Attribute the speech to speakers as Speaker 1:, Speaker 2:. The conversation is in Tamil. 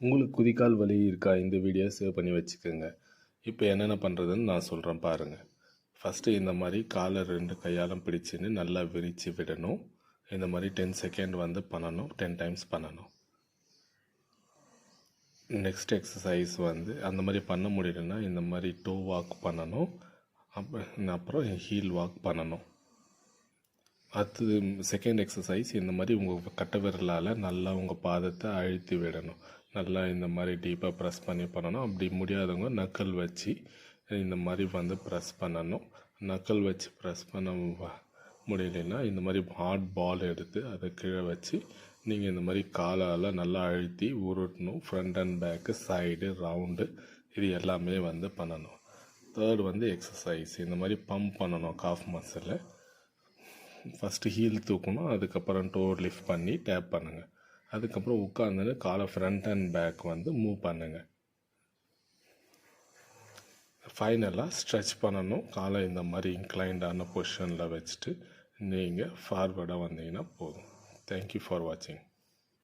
Speaker 1: உங்களுக்கு குதிக்கால் வலி இருக்கா? இந்த வீடியோ சேவ் பண்ணி வச்சுக்கோங்க. இப்போ என்னென்ன பண்ணுறதுன்னு நான் சொல்கிறேன் பாருங்கள் ஃபஸ்ட்டு இந்த மாதிரி காலை ரெண்டு கையாலும் பிடிச்சின்னு நல்லா விரித்து விடணும். இந்த மாதிரி டென் செகண்ட் வந்து பண்ணணும். டென் டைம்ஸ் பண்ணணும். நெக்ஸ்ட் எக்ஸசைஸ் வந்து அந்த மாதிரி பண்ண முடியலன்னா இந்த மாதிரி டோ வாக் பண்ணணும். அப்புறம் அப்புறம் ஹீல் வாக் பண்ணணும். அடுத்தது செகண்ட் எக்ஸசைஸ் இந்த மாதிரி உங்கள் கட்டை விரலால் நல்லா உங்கள் பாதத்தை அழுத்தி விடணும். நல்லா இந்த மாதிரி டீப்பாக ப்ரெஸ் பண்ணி பண்ணணும். அப்படி முடியாதவங்க நக்கல் வச்சு இந்த மாதிரி வந்து ப்ரெஸ் பண்ணணும். நக்கல் வச்சு ப்ரெஸ் பண்ண முடியலைன்னா இந்த மாதிரி ஹாட் பால் எடுத்து அதை கீழே வச்சு நீங்கள் இந்த மாதிரி காலால் நல்லா அழுத்தி உருட்டணும். Front and back side round இது எல்லாமே வந்து பண்ணணும். தேர்ட் வந்து எக்ஸசைஸ் இந்த மாதிரி பம்ப் பண்ணணும் காஃப் மசிலில் ஃபஸ்ட்டு ஹீல் தூக்கணும். அதுக்கப்புறம் டோர் லிஃப்ட் பண்ணி டேப் பண்ணுங்கள் அதுக்கப்புறம் உட்காந்துன்னு காலை ஃப்ரண்ட் அண்ட் பேக் வந்து மூவ் பண்ணுங்கள் ஃபைனலாக ஸ்ட்ரெச் பண்ணணும். காலை இந்த மாதிரி இன்க்ளைண்டான பொசிஷனில் வச்சுட்டு நீங்கள் ஃபார்வர்டாக வந்தீங்கன்னா போதும். தேங்க்யூ ஃபார் வாட்சிங்